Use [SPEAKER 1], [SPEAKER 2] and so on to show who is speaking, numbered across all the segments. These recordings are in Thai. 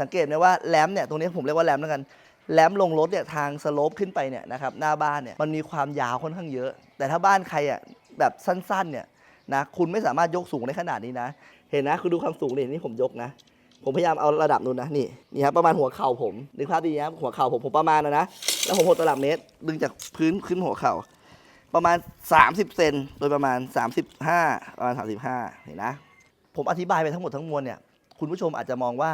[SPEAKER 1] สังเกตไหมว่าแรมเนี่ยตรงนี้ผมเรียกว่าแรมแล้วกันแรมลงรถเนี่ยทางสโลปขึ้นไปเนี่ยนะครับหน้าบ้านเนี่ยมันมีความยาวค่อนข้างเยอะ แต่ถ้าบ้านใครอะแบบสั้นๆเนี่ยนะคุณไม่สามารถยกสูงได้ขนาดนี้นะ เห็นนะคือดูความสูงนี่นี่ผมยกนะ ผมพยายามเอาระดับนู้นนะนี่นี่ครับประมาณหัวเข่าผมนึกภาพดีนะหัวเข่าผมผมประมาณนะนะแล้วผมหดตลับเมตรดึงจากพื้นขึ้นหัวเข่าประมาณ 30 เซนโดยประมาณ 35ประมาณ35เห็นนะ ผมอธิบายไปทั้งหมดทั้งมวลเนี่ยคุณผู้ชมอาจจะมองว่า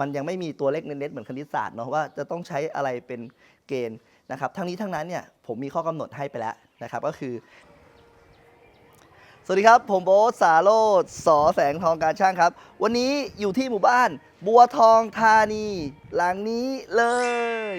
[SPEAKER 1] มันยังไม่มีตัวเลขเน็ตๆเหมือนคณิตศาสตร์เนาะว่าจะต้องใช้อะไรเป็นเกณฑ์นะครับทั้งนี้ทั้งนั้นเนี่ยผมมีข้อกำหนดให้ไปแล้วนะครับก็คือ สวัสดีครับ ผมโบ๊ทสาโรดสอแสงทองการช่างครับ วันนี้อยู่ที่หมู่บ้าน บัวทองธานี หลังนี้เลย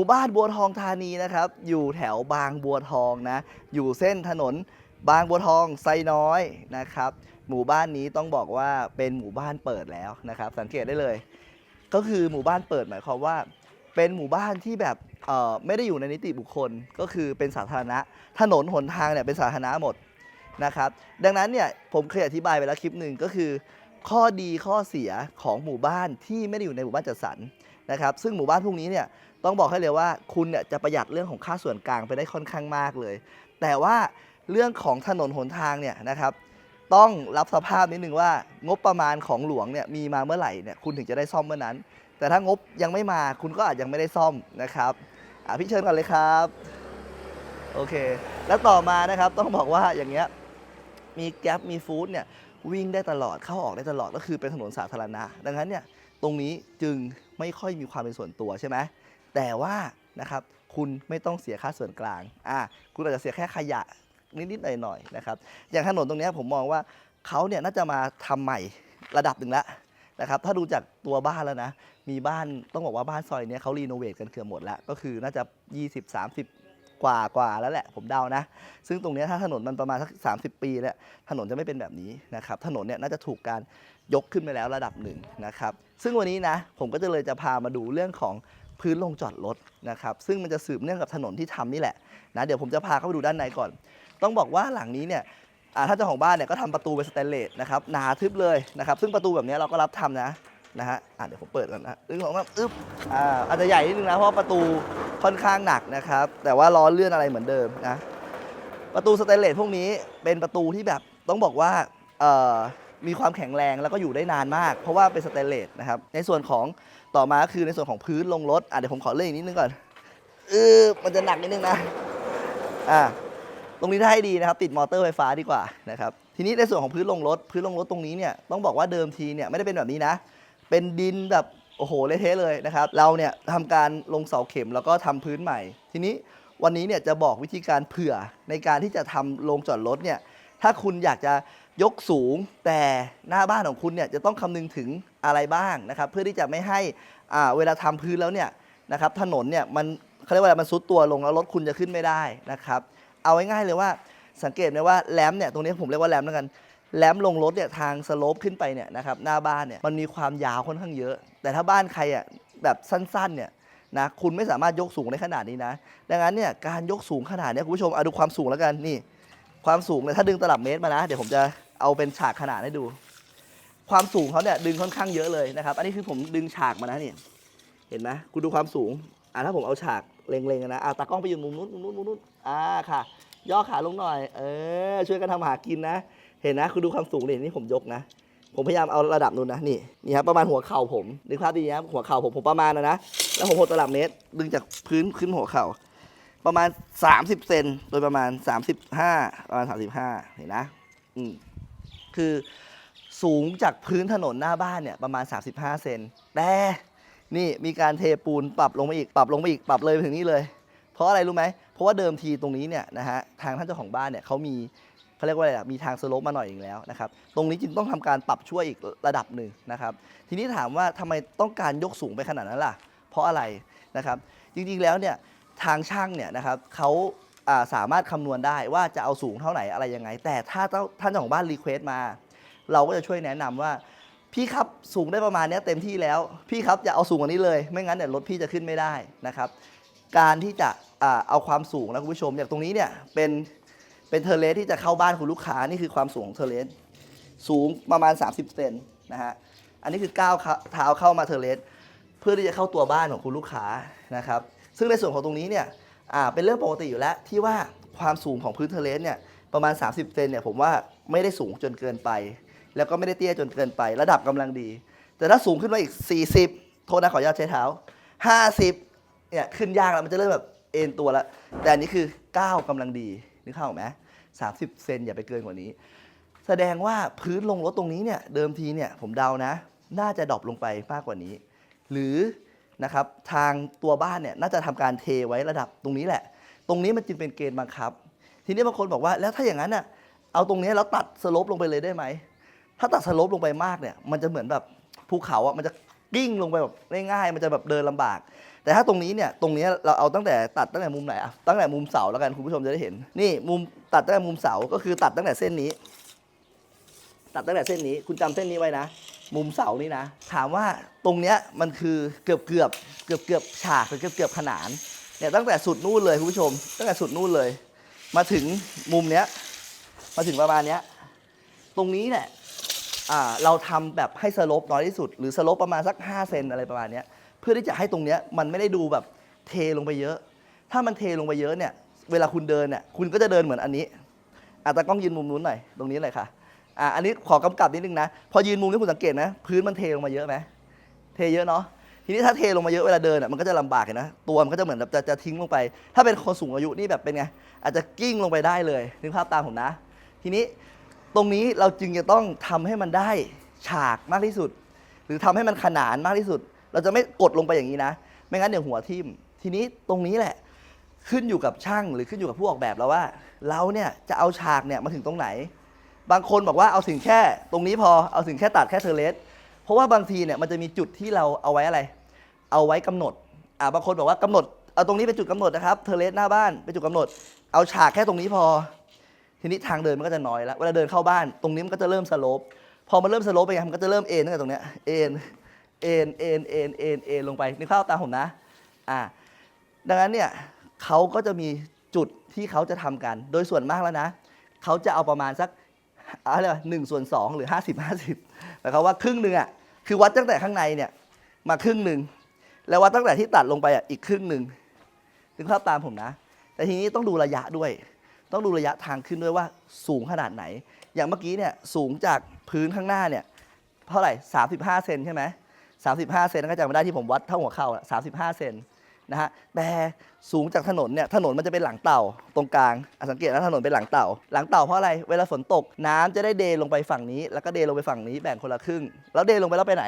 [SPEAKER 1] มู่บ้านบัวทองธานีนะครับ อยู่แถวบางบัวทองนะ อยู่เส้นถนนบางบัวทองไซน้อยนะครับ หมู่บ้านนี้ต้องบอกว่าเป็นหมู่บ้านเปิดแล้วนะครับ สังเกตได้เลย ก็คือหมู่บ้านเปิดหมายความว่า เป็นหมู่บ้านที่แบบเออไม่ได้อยู่ในนิติบุคคล ก็คือเป็นสาธารณะ ถนนหนทางเนี่ยเป็นสาธารณะหมดนะครับ ดังนั้นเนี่ยผมเคยอธิบายไปแล้วคลิปหนึ่งก็คือ ข้อดีข้อเสียของหมู่บ้านที่ไม่ได้อยู่ในหมู่บ้านจัดสรรนะครับ ซึ่งหมู่บ้านพวกนี้เนี่ย ต้องบอกให้เลยว่าคุณเนี่ยจะประหยัดเรื่องของค่าส่วนกลางไปได้ค่อนข้างมากเลย แต่ว่าเรื่องของถนนหนทางเนี่ยนะครับต้องรับสภาพนิดนึงว่างบประมาณของหลวงเนี่ยมีมาเมื่อไหร่เนี่ยคุณถึงจะได้ซ่อมเมื่อนั้น แต่ถ้างบยังไม่มาคุณก็อาจยังไม่ได้ซ่อมนะครับอะพี่เชิญก่อนเลยครับโอเค แล้วต่อมานะครับต้องบอกว่าอย่างเงี้ยมีแก๊ปมีฟู้ดเนี่ยวิ่งได้ตลอดเข้าออกได้ตลอดก็คือเป็นถนนสาธารณะ ดังนั้นเนี่ยตรงนี้จึงไม่ค่อยมีความเป็นส่วนตัวใช่ไหม แต่ว่านะครับคุณไม่ต้องเสียค่าส่วนกลางอะคุณอาจจะเสียแค่ขยะนิดๆหน่อยๆนะครับอย่างถนนตรงนี้ผมมองว่าเขาเนี่ยน่าจะมาทำใหม่ระดับหนึ่งแล้วนะครับถ้าดูจากตัวบ้านแล้วนะ มีบ้านต้องบอกว่าบ้านซอยนี้เขารีโนเวทกันเกือบหมดแล้ว ก็คือน่าจะ 20 30 กว่ากว่าแล้วแหละ ผมเดานะ ซึ่งตรงนี้ถ้าถนนมันประมาณสัก 30 ปีแล้วถนนจะไม่เป็นแบบนี้นะครับถนนเนี่ยน่าจะถูกการยกขึ้นไปแล้วระดับหนึ่งนะครับซึ่งวันนี้นะผมก็จะเลยจะพามาดูเรื่องของ พื้นลงจอดรถนะครับซึ่งมันจะสืบเนื่องกับถนนที่ทำนี่แหละนะเดี๋ยวผมจะพาเข้าไปดูด้านในก่อน ต้องบอกว่าหลังนี้เนี่ยถ้าเจ้าของบ้านเนี่ยก็ทำประตูเป็นสแตนเลสนะครับหนาทึบเลยนะครับซึ่งประตูแบบนี้เราก็รับทำนะนะฮะเดี๋ยวผมเปิดก่อนนะอึ้งของอึ๊บอ่าอาจจะใหญ่นิดนึงนะเพราะประตูค่อนข้างหนักนะครับแต่ว่าล้อเลื่อนอะไรเหมือนเดิมนะประตูสแตนเลสพวกนี้เป็นประตูที่แบบต้องบอกว่าเอ่อมีความแข็งแรงแล้วก็อยู่ได้นานมาก เพราะว่าเป็นสแตนเลสนะครับในส่วนของ ต่อมาคือในส่วนของพื้นลงรถอะเดี๋ยวผมขอเลื่อนอีกนิดนึงก่อนเออมันจะหนักนิดนึงนะอ่าตรงนี้ถ้าให้ดีนะครับ ติดมอเตอร์ไฟฟ้าดีกว่านะครับทีนี้ในส่วนของพื้นลงรถ พื้นลงรถตรงนี้เนี่ยต้องบอกว่าเดิมทีเนี่ยไม่ได้เป็นแบบนี้นะ เป็นดินแบบโอ้โหเละเทะเลยนะครับ เราเนี่ยทำการลงเสาเข็มแล้วก็ทำพื้นใหม่ ทีนี้วันนี้เนี่ยจะบอกวิธีการเผื่อในการที่จะทำโรงจอดรถเนี่ยถ้าคุณอยากจะ ยกสูงแต่หน้าบ้านของคุณเนี่ยจะต้องคำนึงถึงอะไรบ้างนะครับเพื่อที่จะไม่ให้อ่าเวลาทำพื้นแล้วเนี่ยนะครับถนนเนี่ยมันเขาเรียกว่าอะไรมันซุดตัวลงแล้วรถคุณจะขึ้นไม่ได้นะครับเอาง่ายๆเลยว่าสังเกตไหมว่าแรมเนี่ยตรงนี้ผมเรียกว่าแรมแล้วกันแรมลงรถเนี่ยทางสโลปขึ้นไปเนี่ยนะครับหน้าบ้านเนี่ยมันมีความยาวค่อนข้างเยอะ แต่ถ้าบ้านใครอะแบบสั้นๆเนี่ยนะคุณไม่สามารถยกสูงได้ขนาดนี้นะ ดังนั้นเนี่ยการยกสูงขนาดเนี้ยคุณผู้ชมเอาดูความสูงแล้วกันนี่ ความสูงเนี่ยถ้าดึงตลับเมตรมานะ เดี๋ยวผมจะ เอาเป็นฉากขนาดให้ดู ความสูงเขาเนี่ยดึงค่อนข้างเยอะเลยนะครับ อันนี้คือผมดึงฉากมานะนี่เห็นไหมคุณดูความสูงอะถ้าผมเอาฉากเล็งๆนะอะตากล้องไปอยู่มุมนู้นมุมนู้นมุมนู้นอ่าค่ะ ย่อขาลงหน่อย เออ ช่วยกันทำหากินนะ เห็นนะ คุณดูความสูงดินี่ผมยกนะ ผมพยายามเอาระดับนู้นนะ นี่ นี่ครับประมาณหัวเข่าผมนึกภาพดีนะหัวเข่าผมผมประมาณนะนะ แล้วผมหดตลับเมตร ดึงจากพื้นขึ้นหัวเข่า ประมาณ 30 เซน โดยประมาณ 35 ประมาณ 35 เห็นนะ อืม คือสูงจากพื้นถนนหน้าบ้านเนี่ยประมาณ 35 เซนแต่นี่มีการเทปูนปรับลงมาอีกปรับลงมาอีกปรับเลยไปถึงนี่เลย เพราะอะไรรู้ไหมเพราะว่าเดิมทีตรงนี้เนี่ยนะฮะทางท่านเจ้าของบ้านเนี่ยเขามีเขาเรียกว่าอะไรอะมีทางสโลปมาหน่อยอีกแล้วนะครับตรงนี้จึงต้องทำการปรับช่วยอีกระดับหนึ่งนะครับ ทีนี้ถามว่าทำไมต้องการยกสูงไปขนาดนั้นล่ะ เพราะอะไรนะครับ จริงๆแล้วเนี่ยทางช่างเนี่ยนะครับเขา สามารถคำนวณได้ว่าจะเอาสูงเท่าไหร่อะไรยังไง แต่ถ้าท่านเจ้าของบ้านรีเควสต์มา เราก็จะช่วยแนะนำว่า พี่ครับสูงได้ประมาณนี้เต็มที่แล้ว พี่ครับอย่าเอาสูงกว่านี้เลย ไม่งั้นเดี๋ยวรถพี่จะขึ้นไม่ได้นะครับ การที่จะเอาความสูงนะคุณผู้ชมอย่างตรงนี้เนี่ยเป็นเป็นเทเลสที่จะเข้าบ้านคุณลูกค้านี่คือความสูงของเทเลสสูงประมาณ 30 เซนนะฮะอันนี้คือก้าวเท้าเข้ามาเทเลสเพื่อที่จะเข้าตัวบ้านของคุณลูกค้านะครับ ซึ่งในส่วนของตรงนี้เนี่ย อ่าเป็นเรื่องปกติอยู่แล้ว ที่ว่าความสูงของพื้นเทเลสเนี่ยประมาณ 30เซนเนี่ยผมว่าไม่ได้สูงจนเกินไป แล้วก็ไม่ได้เตี้ยจนเกินไประดับกำลังดี แต่ถ้าสูงขึ้นมาอีก 40 โทษนะขออนุญาตใช้เท้า 50เนี่ยขึ้นยากแล้วมันจะเริ่มแบบเอ็นตัวแล้วแต่อันนี้คือ 9กำลังดีนึกเข้าไหม30เซนอย่าไปเกินกว่านี้ แสดงว่าพื้นลงรถตรงนี้เนี่ยเดิมทีเนี่ยผมเดานะ น่าจะดรอปลงไปมากกว่านี้ หรือ นะครับทางตัวบ้านเนี่ยน่าจะทำการเทไว้ระดับตรงนี้แหละ ตรงนี้มันจึงเป็นเกณฑ์บังคับ ทีนี้บางคนบอกว่าแล้วถ้าอย่างนั้นน่ะเอาตรงนี้แล้วตัดสโลปลงไปเลยได้ไหมถ้าตัดสโลปลงไปมากเนี่ยมันจะเหมือนแบบภูเขาอะมันจะกิ้งลงไปแบบง่ายๆมันจะแบบเดินลำบาก แต่ถ้าตรงนี้เนี่ยตรงนี้เราเอาตั้งแต่ตัดตั้งแต่มุมไหนอะตั้งแต่มุมเสาแล้วกันคุณผู้ชมจะได้เห็น นี่มุมตัดตั้งแต่มุมเสาก็คือตัดตั้งแต่เส้นนี้ ตัดตั้งแต่เส้นนี้ คุณจำเส้นนี้ไว้นะ มุมเสานี่นะ ถามว่าตรงเนี้ยมันคือเกือบเกือบเกือบเกือบฉากหรือเกือบเกือบขนานเนี่ยตั้งแต่สุดนู่นเลยคุณผู้ชม ตั้งแต่สุดนู่นเลย มาถึงมุมเนี้ยมาถึงประมาณเนี้ยตรงนี้เนี่ยอ่าเราทำแบบให้สลปน้อยที่สุด หรือสลปประมาณสัก 5 เซนอะไรประมาณเนี้ยเพื่อที่จะให้ตรงเนี้ยมันไม่ได้ดูแบบเทลงไปเยอะ ถ้ามันเทลงไปเยอะเนี่ยเวลาคุณเดินเนี่ยคุณก็จะเดินเหมือนอันนี้อาตากล้องยืนมุมนู้นหน่อยตรงนี้เลยค่ะ อ่าอันนี้ขอกำกับนิดนึงนะ พอยืนมุมนี้คุณสังเกตนะ พื้นมันเทลงมาเยอะไหมเทเยอะเนาะทีนี้ถ้าเทลงมาเยอะเวลาเดินอะมันก็จะลำบากเห็นนะตัวมันก็จะเหมือนแบบจะจะทิ้งลงไป ถ้าเป็นคนสูงอายุนี่แบบเป็นไงอาจจะกิ้งลงไปได้เลยนึกภาพตามผมนะ ทีนี้ตรงนี้เราจึงจะต้องทำให้มันได้ฉากมากที่สุด หรือทำให้มันขนานมากที่สุด เราจะไม่กดลงไปอย่างนี้นะ ไม่งั้นเดี๋ยวหัวทิ่มทีนี้ตรงนี้แหละ ขึ้นอยู่กับช่างหรือขึ้นอยู่กับผู้ออกแบบแล้วว่า เราเนี่ยจะเอาฉากเนี่ยมาถึงตรงไหน บางคนบอกว่าเอาถึงแค่ตรงนี้พอเอาถึงแค่ตัดแค่เทเลสเพราะว่าบางทีเนี่ยมันจะมีจุดที่เราเอาไว้อะไร เอาไว้กำหนดอ่าบางคนบอกว่ากำหนดเอาตรงนี้เป็นจุดกำหนดนะครับเทเลสหน้าบ้านเป็นจุดกำหนด เอาฉากแค่ตรงนี้พอ ทีนี้ทางเดินมันก็จะน้อยแล้วเวลาเดินเข้าบ้าน ตรงนี้มันก็จะเริ่มสโลปพอมันเริ่มสโลปไปไงมันก็จะเริ่มเอ็นตั้งแต่ตรงเนี้ยเอ็นเอ็นเอ็นเอ็นเอ็นเอ็นลงไปนึกภาพตามผมนะอ่าดังนั้นเนี่ยเขาก็จะมีจุดที่เขาจะทำกัน โดยส่วนมากแล้วนะเขาจะเอาประมาณสัก อะไรวะหนึ่งส่วนสองหรือห้าสิบห้าสิบหมายความว่าครึ่งหนึ่งอะคือวัดตั้งแต่ข้างในเนี่ยมาครึ่งหนึ่งแล้ววัดตั้งแต่ที่ตัดลงไปอะอีกครึ่งหนึ่งนึกภาพตามผมนะ แต่ทีนี้ต้องดูระยะด้วย ต้องดูระยะทางขึ้นด้วยว่าสูงขนาดไหน อย่างเมื่อกี้เนี่ยสูงจากพื้นข้างหน้าเนี่ยเท่าไหร่ 35 เซนใช่ไหม35 เซนก็จำไม่ได้ที่ผมวัดเท่าหัวเข่าอะ35 เซน นะฮะแต่สูงจากถนนเนี่ยถนนมันจะเป็นหลังเต่าตรงกลางสังเกตนะถนนเป็นหลังเต่า หลังเต่าเพราะอะไรเวลาฝนตกน้ำจะได้เดลงไปฝั่งนี้ แล้วก็เดลงไปฝั่งนี้แบ่งคนละครึ่ง แล้วเดลงไปแล้วไปไหน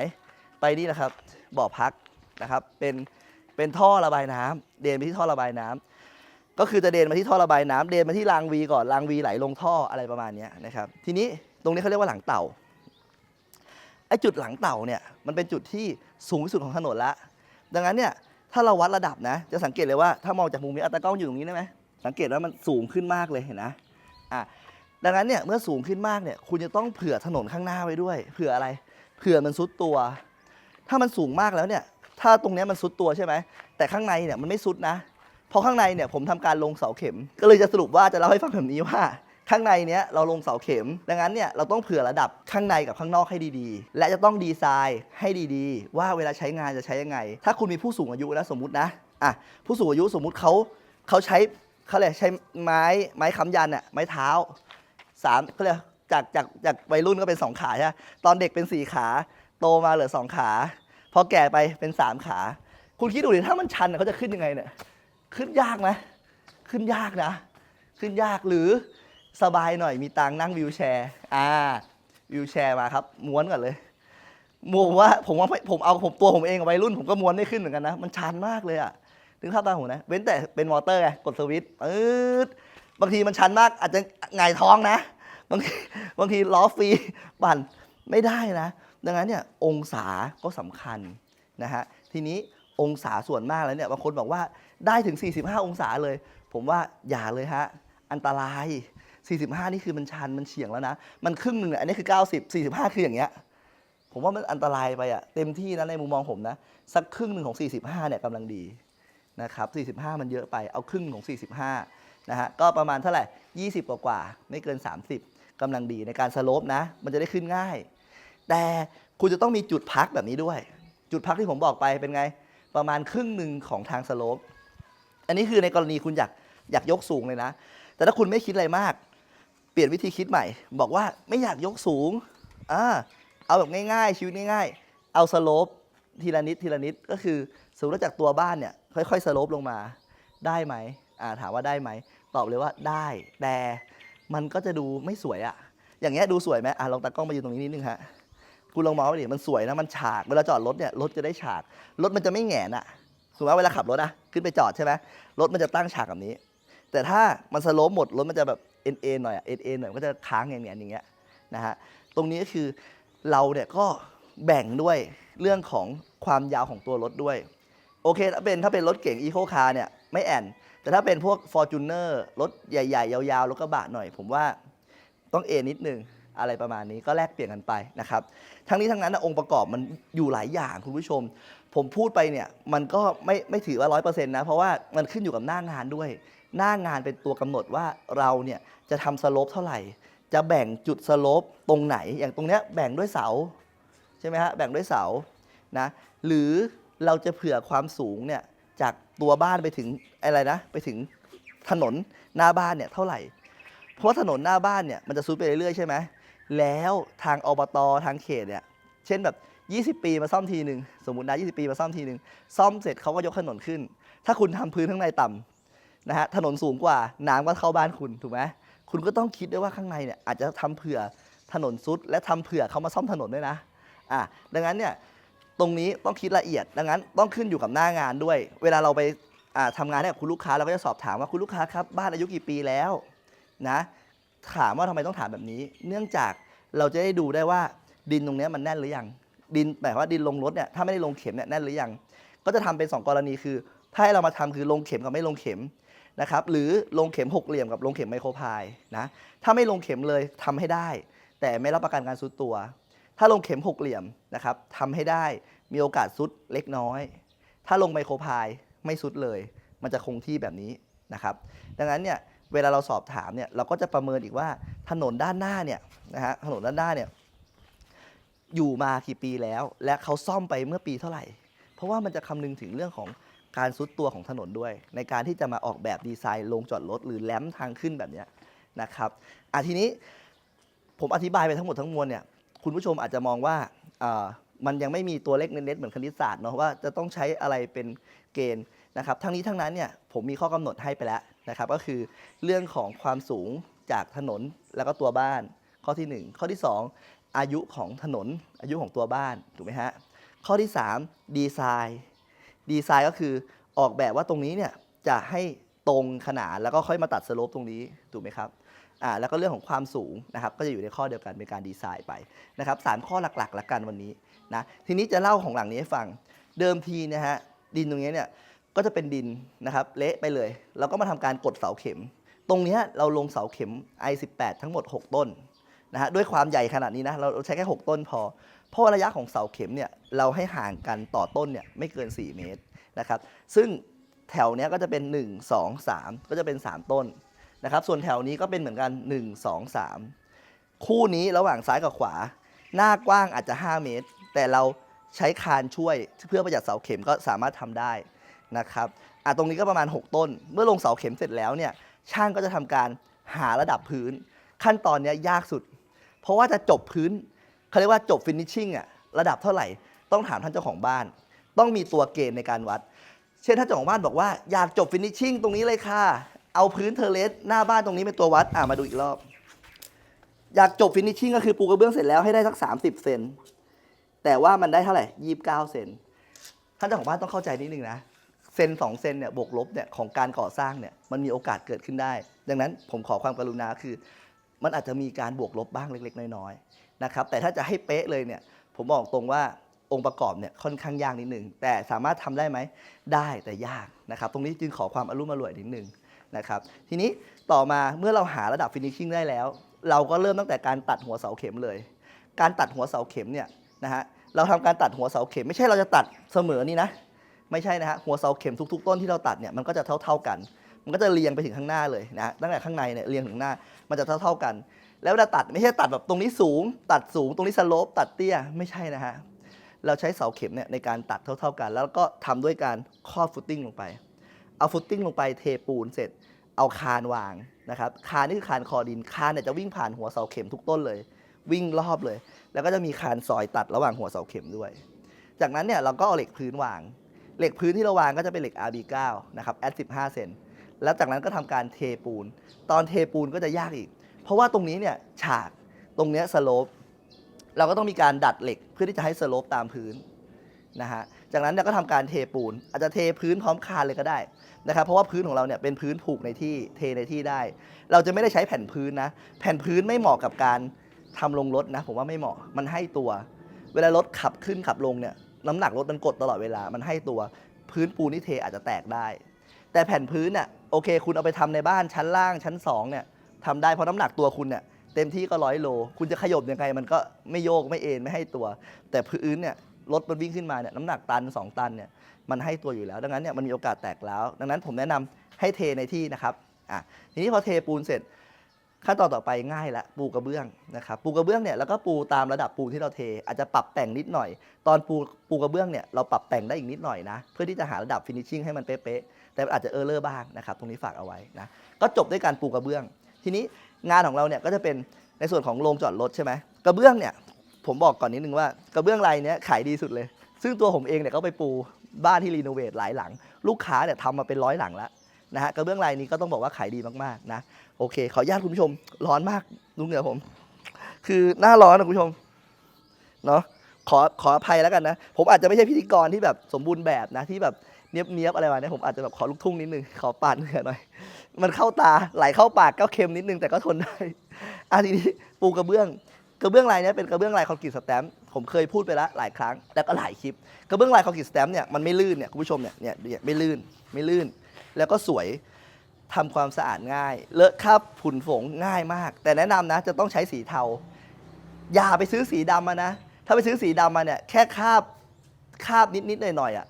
[SPEAKER 1] ไปนี่นะครับบ่อพักนะครับเป็นเป็นท่อระบายน้ำเดนไปที่ท่อระบายน้ำก็คือจะเดินมาที่ท่อระบายน้ำเดินมาที่รางวีก่อนรางวีไหลลงท่ออะไรประมาณนี้นะครับทีนี้ตรงนี้เขาเรียกว่าหลังเต่าไอ้จุดหลังเต่าเนี่ยมันเป็นจุดที่สูงที่สุดของถนนละดังนั้นเนี่ย ถ้าเราวัดระดับนะ จะสังเกตเลยว่าถ้ามองจากมุมนี้อัตากล้องอยู่ตรงนี้ได้ไหมสังเกตว่ามันสูงขึ้นมากเลยเห็นนะอะดังนั้นเนี่ยเมื่อสูงขึ้นมากเนี่ยคุณจะต้องเผื่อถนนข้างหน้าไว้ด้วย เผื่ออะไร เผื่อมันซุดตัว ถ้ามันสูงมากแล้วเนี่ยถ้าตรงนี้มันซุดตัวใช่ไหมแต่ข้างในเนี่ยมันไม่ซุดนะเพราะข้างในเนี่ยผมทำการลงเสาเข็ม ก็เลยจะสรุปว่าจะเล่าให้ฟังแบบนี้ว่า ข้างในเนี้ยเราลงเสาเข็ม ดังนั้นเนี่ยเราต้องเผื่อระดับข้างในกับข้างนอกให้ดีๆ และจะต้องดีไซน์ให้ดีๆ ว่าเวลาใช้งานจะใช้ยังไง ถ้าคุณมีผู้สูงอายุนะสมมตินะอะผู้สูงอายุสมมุติเขาเขาใช้เขาเรียใช้ไม้ไม้ค้ำยันอะไม้เท้าสามเขาเรียกจากจากจากวัยรุ่นก็เป็นสองขาใช่ตอนเด็กเป็นสี่ขา โตมาเหลือสองขาพอแก่ไปเป็นสามขา คุณคิดดูดิถ้ามันชันเขาจะขึ้นยังไงเนี่ยขึ้นยากไหมขึ้นยากนะ ขึ้นยากหรือ สบายหน่อยมีตังนั่งวิวแชร์ อ่าวิวแชร์มาครับ ม้วนก่อนเลยม้วนว่าผมว่าผมเอาผมตัวผมเองกับวัยรุ่น ผมก็ม้วนไม่ขึ้นเหมือนกันนะ มันชันมากเลยอะถึงภาพตามผมนะ เว้นแต่เป็นมอเตอร์ไงกดสวิตช์ปื๊ดบางทีมันชันมากอาจจะหงายท้องนะ บางทีบางทีล้อฟรีปั่นไม่ได้นะ ดังนั้นเนี่ยองศาก็สำคัญนะฮะทีนี้องศาส่วนมากแล้วเนี่ยบางคนบอกว่าได้ถึง 45 องศาเลย ผมว่าอย่าเลยฮะอันตราย 45 นี่คือมันชันมันเฉียงแล้วนะ มันครึ่งหนึ่งอะอันนี้คือ 90 45 คืออย่างเงี้ย ผมว่ามันอันตรายไปอะเต็มที่นะในมุมมองผมนะ สักครึ่งหนึ่งของ 45 เนี่ยกำลังดีนะครับ 45 มันเยอะไป เอาครึ่งของ 45 นะฮะ ก็ประมาณเท่าไหร่ 20 กว่ากว่า ไม่เกิน 30กำลังดีในการสโลปนะ มันจะได้ขึ้นง่าย แต่คุณจะต้องมีจุดพักแบบนี้ด้วย จุดพักที่ผมบอกไปเป็นไง ประมาณครึ่งหนึ่งของทางสโลป อันนี้คือในกรณีคุณอยากอยากยกสูงเลยนะ แต่ถ้าคุณไม่คิดอะไรมาก เปลี่ยนวิธีคิดใหม่ บอกว่าไม่อยากยกสูงอ่าเอาแบบง่ายๆ ชีวิตง่ายๆ เอาสโลปทีละนิดทีละนิดก็คือสมมติจากตัวบ้านเนี่ยค่อยๆสโลปลงมาได้ไหมอ่าถามว่าได้ไหม ตอบเลยว่าได้แต่มันก็จะดูไม่สวยอะอย่างเงี้ยดูสวยไหมอะลองตากล้องมาอยู่ตรงนี้นิดนึงฮะคุณลองมองไปดิมันสวยนะมันฉากเวลาจอดรถเนี่ยรถจะได้ฉากรถมันจะไม่แหงนอะสมมติว่าเวลาขับรถอะขึ้นไปจอดใช่ไหมรถมันจะตั้งฉากแบบนี้ แต่ถ้ามันสโลปหมดรถมันจะแบบ เอ็นเอหน่อยเอ็นเอหน่อยมันก็จะค้างแงนๆอย่างเงี้ยนะฮะตรงนี้ก็คือเราเนี่ยก็แบ่งด้วยเรื่องของความยาวของตัวรถด้วย โอเคถ้าเป็นถ้าเป็นรถเก๋งอีโคคาร์เนี่ยไม่แอนแต่ถ้าเป็นพวก f o r t u n e r รถใหญ่ ๆ ยาวๆรถกระบะหน่อย ผมว่าต้องเอนิดนึงอะไรประมาณนี้ก็แลกเปลี่ยนกันไปนะครับ ทั้งนี้ทั้งนั้นนะองค์ประกอบมันอยู่หลายอย่างคุณผู้ชม ผมพูดไปเนี่ยมันก็ไม่ไม่ถือว่าร้อยเปอร์เซ็นต์นะ เพราะว่ามันขึ้นอยู่กับหน้างานด้วย หน้างานเป็นตัวกำหนดว่าเราเนี่ยจะทำสโลปเท่าไหร่ จะแบ่งจุดสโลปตรงไหน อย่างตรงเนี้ยแบ่งด้วยเสาใช่ไหมฮะแบ่งด้วยเสานะหรือเราจะเผื่อความสูงเนี่ยจากตัวบ้านไปถึงอะไรนะไปถึงถนนหน้าบ้านเนี่ยเท่าไหร่ เพราะถนนหน้าบ้านเนี่ยมันจะซุดไปเรื่อยๆใช่ไหมแล้วทางอบตทางเขตเนี่ยเช่นแบบ 20 ปีมาซ่อมทีหนึ่งสมมตินะ 20 ปีมาซ่อมทีหนึ่งซ่อมเสร็จเขาก็ยกถนนขึ้น ถ้าคุณทำพื้นข้างในต่ำ นะฮะถนนสูงกว่าน้ำก็เข้าบ้านคุณถูกไหมคุณก็ต้องคิดด้วยว่าข้างในเนี่ยอาจจะทำเผื่อถนนซุด และทำเผื่อเขามาซ่อมถนนด้วยนะอะดังนั้นเนี่ยตรงนี้ต้องคิดละเอียด ดังนั้นต้องขึ้นอยู่กับหน้างานด้วย เวลาเราไปอ่าทำงานให้กับคุณลูกค้าเราก็จะสอบถามว่าคุณลูกค้าครับบ้านอายุกี่ปีแล้วนะถามว่าทำไมต้องถามแบบนี้ เนื่องจากเราจะได้ดูได้ว่าดินตรงนี้มันแน่นหรือยังดินหมายว่าดินลงรถเนี่ยถ้าไม่ได้ลงเข็มเนี่ยแน่นหรือยังก็จะทำเป็นสองกรณีคือ ถ้าให้เรามาทำคือลงเข็มกับไม่ลงเข็ม นะครับหรือลงเข็มหกเหลี่ยมกับลงเข็มไมโครพายนะถ้าไม่ลงเข็มเลยทำให้ได้ แต่ไม่รับประกันการซุดตัว ถ้าลงเข็มหกเหลี่ยมนะครับทำให้ได้มีโอกาสซุดเล็กน้อย ถ้าลงไมโครพายไม่ซุดเลย มันจะคงที่แบบนี้นะครับดังนั้นเนี่ยเวลาเราสอบถามเนี่ยเราก็จะประเมินอีกว่าถนนด้านหน้าเนี่ยนะฮะถนนด้านหน้าเนี่ยอยู่มากี่ปีแล้ว และเขาซ่อมไปเมื่อปีเท่าไหร่ เพราะว่ามันจะคำนึงถึงเรื่องของ การซุดตัวของถนนด้วย ในการที่จะมาออกแบบดีไซน์ลงจอดรถหรือแลมทางขึ้นแบบนี้นะครับอะทีนี้ผมอธิบายไปทั้งหมดทั้งมวลเนี่ยคุณผู้ชมอาจจะมองว่ามันยังไม่มีตัวเลขเน็ตๆเหมือนคณิตศาสตร์เนาะว่าจะต้องใช้อะไรเป็นเกณฑ์นะครับทั้งนี้ทั้งนั้นเนี่ยผมมีข้อกำหนดให้ไปแล้วนะครับก็คือเรื่องของความสูงจากถนนแล้วก็ตัวบ้าน ข้อทีหนึ่1 ข้อที่ 2 อายุของถนนอายุของตัวบ้านถูกไหมฮะข้อที่ 3 ดีไซน์ ดีไซน์ก็คือออกแบบว่าตรงนี้เนี่ยจะให้ตรงขนานแล้วก็ค่อยมาตัดสโลปตรงนี้ถูกไหมครับอ่าแล้วก็เรื่องของความสูงนะครับก็จะอยู่ในข้อเดียวกันเป็นการดีไซน์ไปนะครับสามข้อหลักๆละกันวันนี้นะทีนี้จะเล่าของหลังนี้ให้ฟังเดิมทีนะฮะดินตรงนี้เนี่ยก็จะเป็นดินนะครับเละไปเลยเราก็มาทำการกดเสาเข็ม ตรงเนี้ยเราลงเสาเข็ม I18 ทั้งหมด 6 ต้นนะฮะด้วยความใหญ่ขนาดนี้นะเราใช้แค่ 6 ต้นพอ เพราะระยะของเสาเข็มเนี่ยเราให้ห่างกันต่อต้นเนี่ยไม่เกิน 4 เมตรนะครับ ซึ่งแถวเนี้ยก็จะเป็น 1 2 3 ก็จะเป็น 3 ต้นนะครับ ส่วนแถวนี้ก็เป็นเหมือนกัน 1 2 3 คู่นี้ระหว่างซ้ายกับขวา หน้ากว้างอาจจะ 5 เมตร แต่เราใช้คานช่วยเพื่อประหยัดเสาเข็มก็สามารถทำได้นะครับอะตรงนี้ก็ประมาณ 6 ต้น เมื่อลงเสาเข็มเสร็จแล้วเนี่ยช่างก็จะทำการหาระดับพื้น ขั้นตอนเนี้ยยากสุด เพราะว่าจะจบพื้น เขาเรียกว่าจบฟินิชชิ่งอะระดับเท่าไหร่ ต้องถามท่านเจ้าของบ้าน ต้องมีตัวเกณฑ์ในการวัด เช่นถ้านเจ้าของบ้านบอกว่าอยากจบฟินิชชิ่งตรงนี้เลยค่ะ เอาพื้นเทเลสหน้าบ้านตรงนี้เป็นตัววัดอะมาดูอีกรอบ อยากจบฟินิชชิ่งก็คือปูกระเบื้องเสร็จแล้วให้ได้สัก 30 เซนแต่ว่ามันได้เท่าไหร่29เซนท่านเจ้าของบ้านต้องเข้าใจนิดนึงนะเซนสองเซนเนี่ยบวกลบเนี่ยของการก่อสร้างเนี่ยมันมีโอกาสเกิดขึ้นได้ ดังนั้นผมขอความกรุณาคือ มันอาจจะมีการบวกลบบ้างเล็ก ๆ น้อยๆ นะครับแต่ถ้าจะให้เป๊ะเลยเนี่ยผมบอกตรงว่าองค์ประกอบเนี่ยค่อนข้างยากนิดหนึ่งแต่สามารถทำได้ไหมได้แต่ยากนะครับ ตรงนี้จึงขอความอรมณ์อร่วยนิดหนึ่งนะครับทีนี้ต่อมาเมื่อเราหาระดับฟินิชชิ่งได้แล้ว เราก็เริ่มตั้งแต่การตัดหัวเสาเข็มเลย การตัดหัวเสาเข็มเนี่ยนะฮะเราทำการตัดหัวเสาเข็ม ไม่ใช่เราจะตัดเสมอนี่นะไม่ใช่นะฮะหัวเสาเข็มทุกๆ ต้นที่เราตัดเนี่ยมันก็จะเท่า ๆกัน มันก็จะเรียงไปถึงข้างหน้าเลยนะตั้งแต่ข้างในเนี่ยเรียงถึงหน้ามันจะเท่า ๆกัน แล้วเวลาตัดไม่ใช่ตัดแบบตรงนี้สูง ตัดสูงตรงนี้สโลปตัดเตี้ยไม่ใช่นะฮะเราใช้เสาเข็มเนี่ยในการตัดเท่า ๆกัน แล้วก็ทำด้วยการครอบฟุตติ้งลงไป เอาฟุตติ้งลงไปเทปูนเสร็จ เอาคานวางนะครับคานนี่คือคานคอดินคานเนี่ยจะวิ่งผ่านหัวเสาเข็มทุกต้นเลย วิ่งรอบเลย แล้วก็จะมีคานซอยตัดระหว่างหัวเสาเข็มด้วย จากนั้นเนี่ยเราก็เอาเหล็กพื้นวาง เหล็กพื้นที่เราวางก็จะเป็นเหล็ก RB9 นะครับแอด15เซนแล้วจากนั้นก็ทำการเทปูน ตอนเทปูนก็จะยากอีก เพราะว่าตรงนี้เนี่ยฉากตรงเนี้ยสโลปเราก็ต้องมีการดัดเหล็กเพื่อที่จะให้สโลปตามพื้นนะฮะจากนั้นเราก็ทำการเทปูน อาจจะเทพื้นพร้อมคานเลยก็ได้นะครับเพราะว่าพื้นของเราเนี่ยเป็นพื้นผูกในที่เทในที่ได้ เราจะไม่ได้ใช้แผ่นพื้นนะ แผ่นพื้นไม่เหมาะกับการทำลงรถนะผมว่าไม่เหมาะมันให้ตัว เวลารถขับขึ้นขับลงเนี่ยน้ำหนักรถมันกดตลอดเวลา มันให้ตัวพื้นปูนที่เทอาจจะแตกได้ แต่แผ่นพื้นเนี่ยโอเค คุณเอาไปทำในบ้านชั้นล่างชั้นสองเนี่ย ทำได้เพราะน้ำหนักตัวคุณเนี่ยเต็มที่ก็ร้อยโล คุณจะขยบยังไงมันก็ไม่โยกไม่เอ็นไม่ให้ตัว แต่พื้นเนี่ยรถมันวิ่งขึ้นมาเนี่ยน้ำหนักตัน 2 ตันเนี่ยมันให้ตัวอยู่แล้ว ดังนั้นเนี่ยมันมีโอกาสแตกแล้ว ดังนั้นผมแนะนำให้เทในที่นะครับอะทีนี้พอเทปูนเสร็จ ขั้นตอนต่อไปง่ายละปูกระเบื้องนะครับปูกระเบื้องเนี่ยแล้วก็ปูตามระดับปูที่เราเท อาจจะปรับแต่งนิดหน่อย ตอนปูปูกระเบื้องเนี่ยเราปรับแต่งได้อีกนิดหน่อยนะเพื่อที่จะหาระดับฟินิชชิ่งให้มันเป๊ะๆแต่อาจจะเออร์เลอร์บ้างนะครับตรงนี้ฝากเอาไว้นะก็จบด้วยการปูกระเบื้อง ทีนี้งานของเราเนี่ยก็จะเป็นในส่วนของโรงจอดรถใช่ไหมกระเบื้องเนี่ยผมบอกก่อนนิดนึงว่ากระเบื้องลายเนี้ยขายดีสุดเลย ซึ่งตัวผมเองเนี่ยก็ไปปูบ้านที่รีโนเวทหลายหลัง ลูกค้าเนี่ยทำมาเป็นร้อยหลังแล้วนะฮะกระเบื้องลายนี้ก็ต้องบอกว่าขายดีมากๆนะโอเค ขออนุญาตคุณผู้ชมร้อนมากลุงเหนือผม คือหน้าร้อนนะคุณผู้ชมเนาะขอขออภัยแล้วกันนะ ผมอาจจะไม่ใช่พิธีกรที่แบบสมบูรณ์แบบนะที่แบบเนี้ยบเนี้ยบอะไรมาเนี่ยผมอาจจะแบบขอลูกทุ่งนิดนึงขอปาดเหงื่อหน่อย มันเข้าตาไหลเข้าปากก็เค็มนิดนึงแต่ก็ทนได้อะทีนี้ปูกระเบื้องกระเบื้องลายนี้เป็นกระเบื้องลายคอนกรีตสแตมป์ผมเคยพูดไปแล้วหลายครั้งแล้วก็หลายคลิป กระเบื้องลายคอนกรีตสแตมป์เนี่ยมันไม่ลื่นเนี่ยคุณผู้ชมเนี่ยเนี่ยไม่ลื่นไม่ลื่น แล้วก็สวยทำความสะอาดง่าย เลอะคราบผุ่นฝงง่ายมาก แต่แนะนำนะ จะต้องใช้สีเทา อย่าไปซื้อสีดำมานะ ถ้าไปซื้อสีดำมาเนี่ยแค่คราบคราบนิดๆหน่อยๆอะ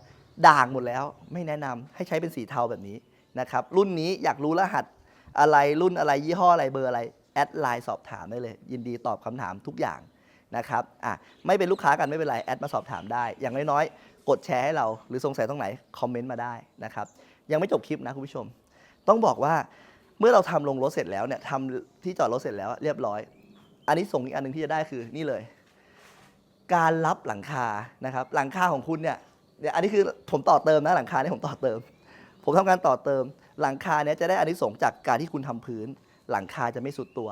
[SPEAKER 1] ด่างหมดแล้ว ไม่แนะนำให้ใช้เป็นสีเทาแบบนี้ นะครับ รุ่นนี้อยากรู้รหัสอะไรรุ่นอะไรยี่ห้ออะไรเบอร์อะไร แอดไลน์สอบถามได้เลย ยินดีตอบคำถามทุกอย่างนะครับอะไม่เป็นลูกค้ากันไม่เป็นไร แอดมาสอบถามได้ อย่างน้อยๆ กดแชร์ให้เรา หรือสงสัยตรงไหน คอมเมนต์มาได้นะครับ ยังไม่จบคลิปนะคุณผู้ชม ต้องบอกว่าเมื่อเราทำลงรถเสร็จแล้วเนี่ยทำที่จอดรถเสร็จแล้วเรียบร้อย อันนี้ส่งอีกอันหนึ่งที่จะได้คือนี่เลย การรับหลังคานะครับ หลังคาของคุณเนี่ยเนี่ยอันนี้คือผมต่อเติมนะหลังคาเนี่ยผมต่อเติม ผมทำการต่อเติม หลังคาเนี่ยจะได้อันนี้ส่งส์จากการที่คุณทำพื้น หลังคาจะไม่สุดตัว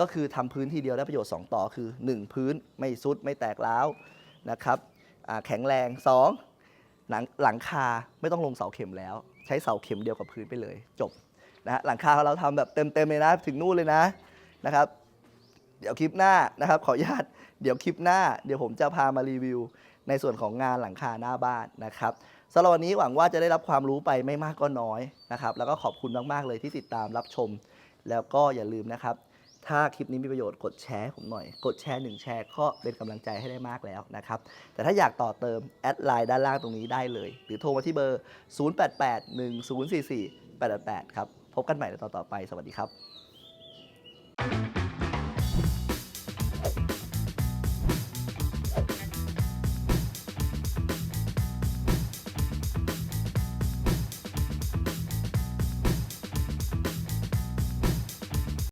[SPEAKER 1] ก็คือทำพื้นทีเดียวได้ประโยชน์ 2 ต่อคือ 1 พื้นไม่สุดไม่แตกร้าวนะครับแข็งแรงสองหลังหลังคาไม่ต้องลงเสาเข็มแล้ว ใช้เสาเข็มเดียวกับพื้นไปเลย จบนะฮะหลังคาของเราทำแบบเต็มๆเลยนะถึงนู่นเลยนะนะครับ เดี๋ยวคลิปหน้านะครับ ขออนุญาตเดี๋ยวคลิปหน้า เดี๋ยวผมจะพามารีวิว ในส่วนของงานหลังคาหน้าบ้านนะครับ สำหรับวันนี้หวังว่าจะได้รับความรู้ไปไม่มากก็น้อยนะครับ แล้วก็ขอบคุณมาก ๆ เลยที่ติดตามรับชม แล้วก็อย่าลืมนะครับ ถ้าคลิปนี้มีประโยชน์กดแชร์ผมหน่อย กดแชร์หนึ่งแชร์ก็เป็นกำลังใจให้ได้มากแล้วนะครับ แต่ถ้าอยากต่อเติมแอดไลน์ด้านล่างตรงนี้ได้เลย หรือโทรมาที่เบอร์ 0881044888 ครับ พบกันใหม่ในตอนต่อไป สวัสดีครับ